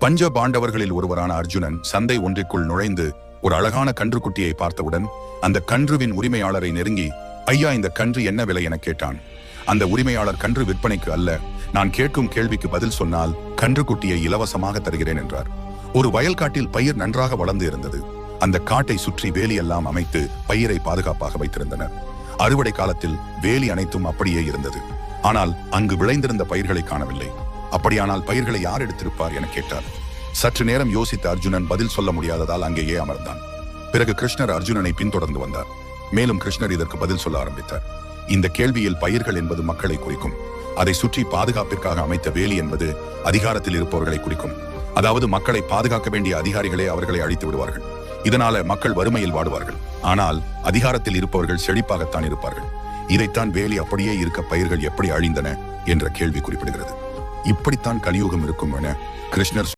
பஞ்ச பாண்டவர்களில் ஒருவரான அர்ஜுனன் சந்தை ஒன்றிற்குள் நுழைந்து ஒரு அழகான கன்றுக்குட்டியை பார்த்தவுடன் அந்த கன்றுவின் உரிமையாளரை நெருங்கி ஐயா இந்த கன்று என்ன விலை? என கேட்டான். அந்த உரிமையாளர் கன்று விற்பனைக்கு அல்ல நான் கேட்கும் கேள்விக்கு பதில் சொன்னால் கன்றுக்குட்டியை இலவசமாக தருகிறேன் என்றார். ஒரு வயல்காட்டில் பயிர் நன்றாக வளர்ந்து இருந்தது அந்த காட்டை சுற்றி வேலியெல்லாம் அமைத்து பயிரை பாதுகாப்பாக வைத்திருந்தனர். அறுவடை காலத்தில் வேலி அனைத்தும் அப்படியே இருந்தது. ஆனால் அங்கு விளைந்திருந்த பயிர்களை காணவில்லை. அப்படியானால் பயிர்களை யார் எடுத்திருப்பார் என கேட்டார். சற்று நேரம் யோசித்த அர்ஜுனன் பதில் சொல்ல முடியாததால் அங்கேயே அமர்ந்தான். பிறகு கிருஷ்ணர் அர்ஜுனனை பின்தொடர்ந்து வந்தார். மேலும் கிருஷ்ணர் இதற்கு பதில் சொல்ல ஆரம்பித்தார். இந்த கேள்வியில் பயிர்கள் என்பது மக்களை குறிக்கும். அதை சுற்றி பாதுகாப்பிற்காக அமைத்த வேலி என்பது அதிகாரத்தில் இருப்பவர்களை குறிக்கும். அதாவது மக்களை பாதுகாக்க வேண்டிய அதிகாரிகளே அவர்களை அழித்து விடுவார்கள். இதனால மக்கள் வறுமையில் வாடுவார்கள். ஆனால் அதிகாரத்தில் இருப்பவர்கள் செழிப்பாகத்தான் இருப்பார்கள். இதைத்தான் வேலி அப்படியே இருக்க பயிர்கள் எப்படி அழிந்தன என்ற கேள்வி குறிப்பிடுகிறது. இப்படித்தான் கலியுகம் இருக்கும் என கிருஷ்ணர்